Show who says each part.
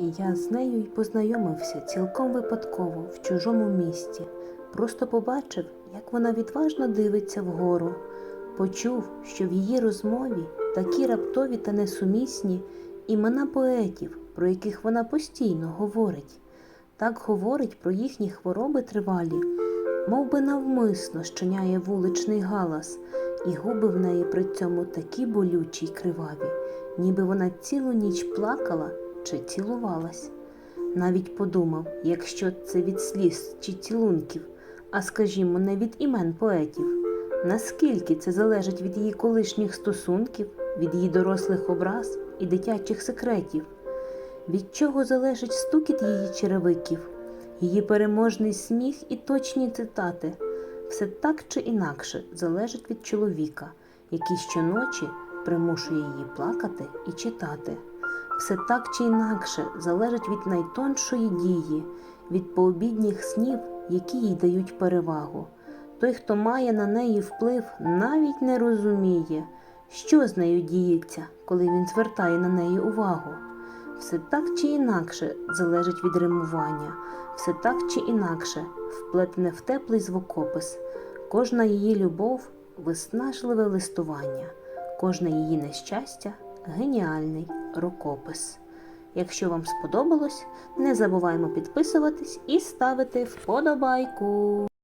Speaker 1: і я з нею й познайомився цілком випадково в чужому місті. Просто побачив, як вона відважно дивиться вгору. Почув, що в її розмові такі раптові та несумісні імена поетів, про яких вона постійно говорить. Так говорить про їхні хвороби тривалі, мов би навмисно щиняє вуличний галас, і губи в неї при цьому такі болючі й криваві, ніби вона цілу ніч плакала чи цілувалась. Навіть подумав, якщо це від сліз чи цілунків, а скажімо, не від імен поетів, наскільки це залежить від її колишніх стосунків, від її дорослих образ і дитячих секретів, від чого залежить стукіт її черевиків, її переможний сміх і точні цитати. Все так чи інакше залежить від чоловіка, який щоночі примушує її плакати і читати. Все так чи інакше залежить від найтоншої дії, від пообідніх снів, які їй дають перевагу. Той, хто має на неї вплив, навіть не розуміє, що з нею діється, коли він звертає на неї увагу. Все так чи інакше залежить від римування, все так чи інакше вплетене в теплий звукопис. Кожна її любов виснажливе листування, кожне її нещастя геніальний рукопис. Якщо вам сподобалось, не забуваємо підписуватись і ставити вподобайку.